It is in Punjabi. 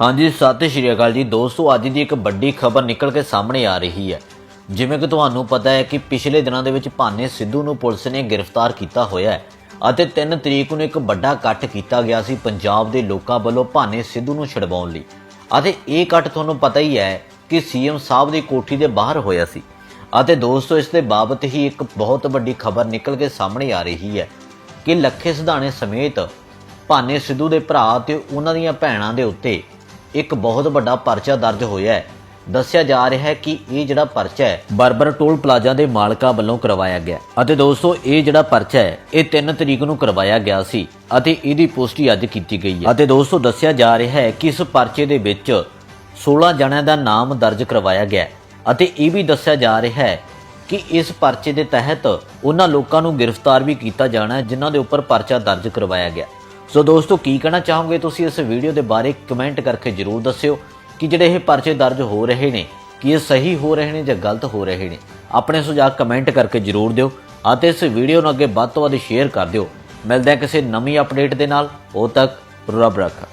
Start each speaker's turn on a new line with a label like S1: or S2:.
S1: ਹਾਂਜੀ, ਸਤਿ ਸ਼੍ਰੀ ਅਕਾਲ ਜੀ। ਦੋਸਤੋ, ਅੱਜ ਦੀ ਇੱਕ ਵੱਡੀ ਖਬਰ ਨਿਕਲ ਕੇ ਸਾਹਮਣੇ ਆ ਰਹੀ ਹੈ। ਜਿਵੇਂ ਕਿ ਤੁਹਾਨੂੰ ਪਤਾ ਹੈ ਕਿ ਪਿਛਲੇ ਦਿਨਾਂ ਦੇ ਵਿੱਚ ਭਾਨੇ ਸਿੱਧੂ ਨੂੰ ਪੁਲਿਸ ਨੇ ਗ੍ਰਿਫਤਾਰ ਕੀਤਾ ਹੋਇਆ ਹੈ ਅਤੇ 3 ਤਰੀਕ ਨੂੰ ਇੱਕ ਵੱਡਾ ਇਕੱਠ ਕੀਤਾ ਗਿਆ ਸੀ ਪੰਜਾਬ ਦੇ ਲੋਕਾਂ ਵੱਲੋਂ ਭਾਨੇ ਸਿੱਧੂ ਨੂੰ ਛਡਵਾਉਣ ਲਈ। ਅਤੇ ਇਹ ਇਕੱਠ ਤੁਹਾਨੂੰ ਪਤਾ ਹੀ ਹੈ ਕਿ ਸੀਐਮ ਸਾਹਿਬ ਦੀ ਕੋਠੀ ਦੇ ਬਾਹਰ ਹੋਇਆ ਸੀ। ਅਤੇ ਦੋਸਤੋ, ਇਸ ਦੇ ਬਾਬਤ ਹੀ ਇੱਕ ਬਹੁਤ ਵੱਡੀ ਖਬਰ ਨਿਕਲ ਕੇ ਸਾਹਮਣੇ ਆ ਰਹੀ ਹੈ ਕਿ ਲੱਖੇ ਸਿਧਾਣੇ ਸਮੇਤ ਭਾਨੇ ਸਿੱਧੂ ਦੇ ਭਰਾ ਤੇ ਉਹਨਾਂ ਦੀਆਂ ਭੈਣਾਂ ਦੇ ਉੱਤੇ ਇੱਕ ਬਹੁਤ ਵੱਡਾ ਪਰਚਾ ਦਰਜ ਹੋਇਆ ਹੈ। ਦੱਸਿਆ ਜਾ ਰਿਹਾ ਹੈ ਕਿ ਇਹ ਜਿਹੜਾ ਪਰਚਾ ਹੈ, ਬਰਬਰ ਟੋਲ ਪਲਾਜ਼ਾ ਦੇ ਮਾਲਕਾਂ ਵੱਲੋਂ ਕਰਵਾਇਆ ਗਿਆ। ਅਤੇ ਦੋਸਤੋ, ਇਹ ਜਿਹੜਾ ਪਰਚਾ ਹੈ, ਇਹ 3 ਤਰੀਕ ਨੂੰ ਕਰਵਾਇਆ ਗਿਆ ਸੀ ਅਤੇ ਇਹਦੀ ਪੁਸ਼ਟੀ ਅੱਜ ਕੀਤੀ ਗਈ ਹੈ। ਅਤੇ ਦੋਸਤੋ, ਦੱਸਿਆ ਜਾ ਰਿਹਾ ਹੈ ਕਿ ਇਸ ਪਰਚੇ ਦੇ ਵਿੱਚ 16 ਜਣਿਆਂ ਦਾ ਨਾਮ ਦਰਜ ਕਰਵਾਇਆ ਗਿਆ ਅਤੇ ਇਹ ਵੀ ਦੱਸਿਆ ਜਾ ਰਿਹਾ ਹੈ ਕਿ ਇਸ ਪਰਚੇ ਦੇ ਤਹਿਤ ਉਹਨਾਂ ਲੋਕਾਂ ਨੂੰ ਗ੍ਰਿਫਤਾਰ ਵੀ ਕੀਤਾ ਜਾਣਾ ਜਿਨ੍ਹਾਂ ਦੇ ਉੱਪਰ ਪਰਚਾ ਦਰਜ ਕਰਵਾਇਆ ਗਿਆ। ਸੋ ਦੋਸਤੋ, ਕੀ ਕਹਿਣਾ ਚਾਹੋਗੇ ਤੁਸੀਂ ਇਸ ਵੀਡੀਓ ਦੇ ਬਾਰੇ? ਕਮੈਂਟ ਕਰਕੇ ਜਰੂਰ ਦੱਸਿਓ ਕਿ ਜਿਹੜੇ ਇਹ ਪਰਚੇ ਦਰਜ ਹੋ ਰਹੇ ਨੇ, ਕਿ ਇਹ ਸਹੀ ਹੋ ਰਹੇ ਨੇ ਜਾਂ ਗਲਤ ਹੋ ਰਹੇ ਨੇ? ਆਪਣੇ ਸੁਝਾਅ ਕਮੈਂਟ ਕਰਕੇ ਜਰੂਰ ਦਿਓ ਅਤੇ ਇਸ ਵੀਡੀਓ ਨੂੰ ਅੱਗੇ ਵੱਧ ਤੋਂ ਵੱਧ ਸ਼ੇਅਰ ਕਰ ਦਿਓ। ਮਿਲਦੇ ਹਾਂ ਕਿਸੇ ਨਵੀਂ ਅਪਡੇਟ ਦੇ ਨਾਲ। ਉਹ ਤੱਕ ਰੱਬ ਰੱਖਾ।